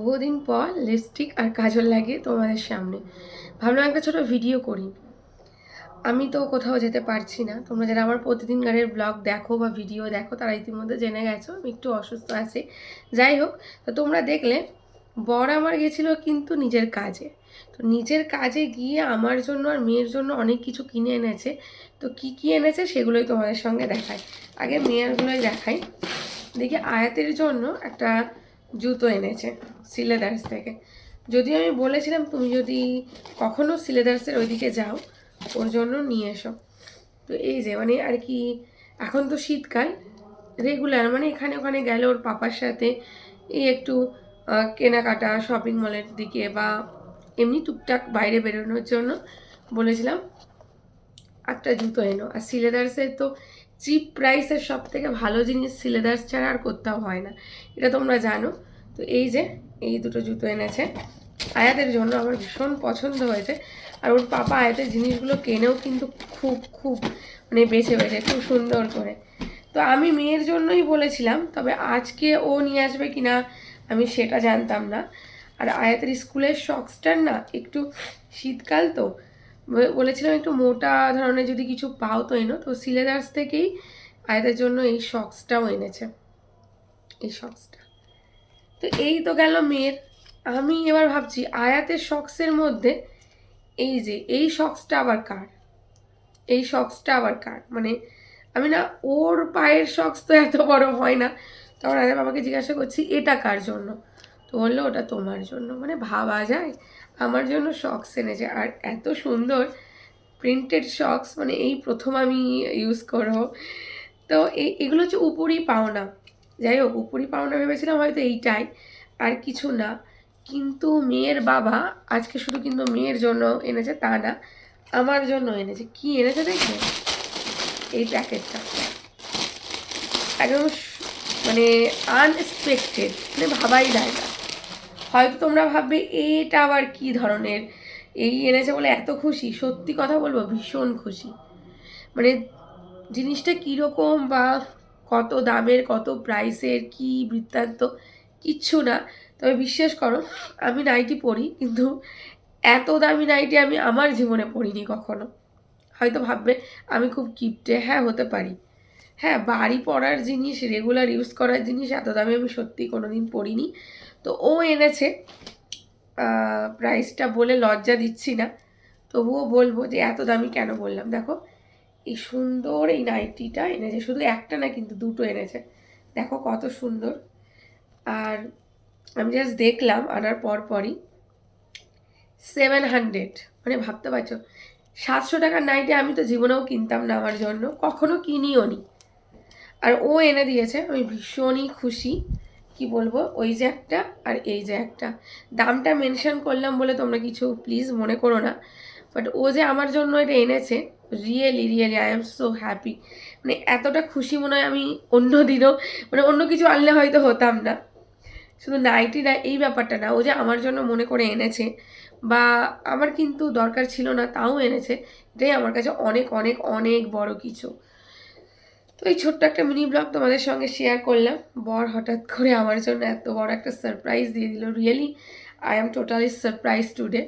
বহুদিন পর লিপস্টিক আর কাজল লাগিয়ে তোমাদের সামনে। ভাবলাম একটা ছোটো ভিডিও করি। আমি তো কোথাও যেতে পারছি না। তোমরা যারা আমার প্রতিদিন গাড়ির ব্লগ দেখো বা ভিডিও দেখো, তারা ইতিমধ্যে জেনে গেছো, আমি একটু অসুস্থ আছি। যাই হোক, তো তোমরা দেখলে, বর আমার গেছিল কিন্তু নিজের কাজে। তো নিজের কাজে গিয়ে আমার জন্য আর মেয়ের জন্য অনেক কিছু কিনে এনেছে। তো কি কি এনেছে সেগুলোই তোমাদের সঙ্গে দেখায় আগে মেয়েরগুলোই দেখাই। দেখি আয়াতের জন্য একটা জুতো এনেছে সিলেদার্স থেকে। যদিও আমি বলেছিলাম, তুমি যদি কখনো সিলেদার্সের ওইদিকে যাও, ওর জন্য নিয়ে এসো। তো এই যে মানে আর কি, এখন তো শীতকাল রেগুলার মানে এখানে ওখানে গেলে ওর পাপার সাথে এই একটু কেনাকাটা শপিং মলের দিকে বা এমনি টুকটাক বাইরে বেরোনোর জন্য বলেছিলাম একটা জুতো এনো। আর সিলেদার্সের তো চিপ প্রাইসের সব থেকে ভালো জিনিস সিলেদার্স ছাড়া আর কোথাও হয় না। এটা তোমরা জানো। তো এই যে, এই দুটো জুতো এনেছে। আয়াতের জন্য আমার ভীষণ পছন্দ হয়েছে। আর ওর পাপা আয়াতের জিনিসগুলো কেনেও কিন্তু খুব খুব মানে বেছে বেছে, খুব সুন্দর করে। তো আমি মেয়ের জন্যই বলেছিলাম, তবে আজকে ও নিয়ে আসবে কি না আমি সেটা জানতাম না। আর আয়াতের স্কুলের শক্সটার না একটু শীতকাল তো বলেছিলাম একটু মোটা ধরনের যদি কিছু পাও তো এনো। তো সিলেদার্স থেকেই আয়াতের জন্য এই শক্সটাও এনেছে। এই শক্সটা তো এই তো গেল মেয়ের। আমি এবার ভাবছি, আয়াতের শক্সের মধ্যে এই যে, এই শক্সটা আবার কার? এই শক্সটা আবার কার? মানে আমি না, ওর পায়ের শক্স তো এত বড় হয় না। তখন আয়াতের বাবাকে জিজ্ঞাসা করছি, এটা কার জন্য? তো বলল ওটা তোমার জন্য। মানে ভাবা যায়, আমার জন্য শক্স এনেছে। আর এত সুন্দর প্রিন্টেড শক্স মানে এই প্রথম আমি ইউজ করব। তো এগুলো হচ্ছে উপরই পাওনা। যাই হোক উপরই পাওনা ভেবেছিলাম হয়তো এইটাই, আর কিছু না। কিন্তু মেয়ের বাবা আজকে শুধু কিন্তু মেয়ের জন্য এনেছে, তা না, আমার জন্য এনেছে। কি এনেছে দেখবে? এই প্যাকেটটা। একদম মানে আনএক্সপেক্টেড মানে ভাবাই যায় না। হয়তো তোমরা ভাববে, এটা আবার কি ধরনের? এই এনেছে বলে এত খুশি। সত্যি কথা বলব, ভীষণ খুশি। মানে জিনিসটা কীরকম বা কত দামের, কত প্রাইসের, কি বৃত্তান্ত, কিচ্ছু না। তবে বিশ্বাস করো, আমি নাইটি পরি, কিন্তু এত দামি নাইটি আমি আমার জীবনে পড়িনি কখনো। হয়তো ভাববে, আমি খুব কিপটে হ্যাঁ হতে পারি। হ্যাঁ বাড়ি পরার জিনিস রেগুলার ইউজ করার জিনিস এত দামি আমি সত্যি কোনো দিন পরিনি। তো ও এনেছে। প্রাইসটা বলে লজ্জা দিচ্ছি না। তবুও বলব যে এত দামি কেন বললাম? দেখো, এই সুন্দর এই নাইটিটা এনেছে। শুধু একটা না, কিন্তু দুটো এনেছে। দেখো কত সুন্দর। আর আমি জাস্ট দেখলাম, আনার পর পরই সেভেন হান্ড্রেড মানে ভাবতে পারছ, সাতশো টাকার নাইটি আমি তো জীবনেও কিনতাম না আমার জন্য। কখনো কিনিও নি। আর ও এনে দিয়েছে, আমি ভীষণই খুশি। কি বলব? ওই যে একটা আর এই যে একটা। দামটা মেনশন করলাম বলে তোমরা কিছু প্লিজ মনে করো না। বাট ও যে আমার জন্য এটা এনেছে really really I am so happy মানে এতটা খুশি মনে হয় আমি অন্য দিনও মানে অন্য কিছু আনলে হয়তো হতাম না। শুধু নাইটি না এই ব্যাপারটা না। ও যে আমার জন্য মনে করে এনেছে, বা আমার কিন্তু দরকার ছিল না, তাও এনেছে। এটাই আমার কাছে অনেক অনেক অনেক বড় কিছু। তো এই ছোট্ট একটা মিনি ব্লগ তোমাদের সঙ্গে শেয়ার করলাম। বর হঠাৎ করে আমার জন্য এত বড় একটা সারপ্রাইজ দিয়ে দিল। Really I am totally surprise today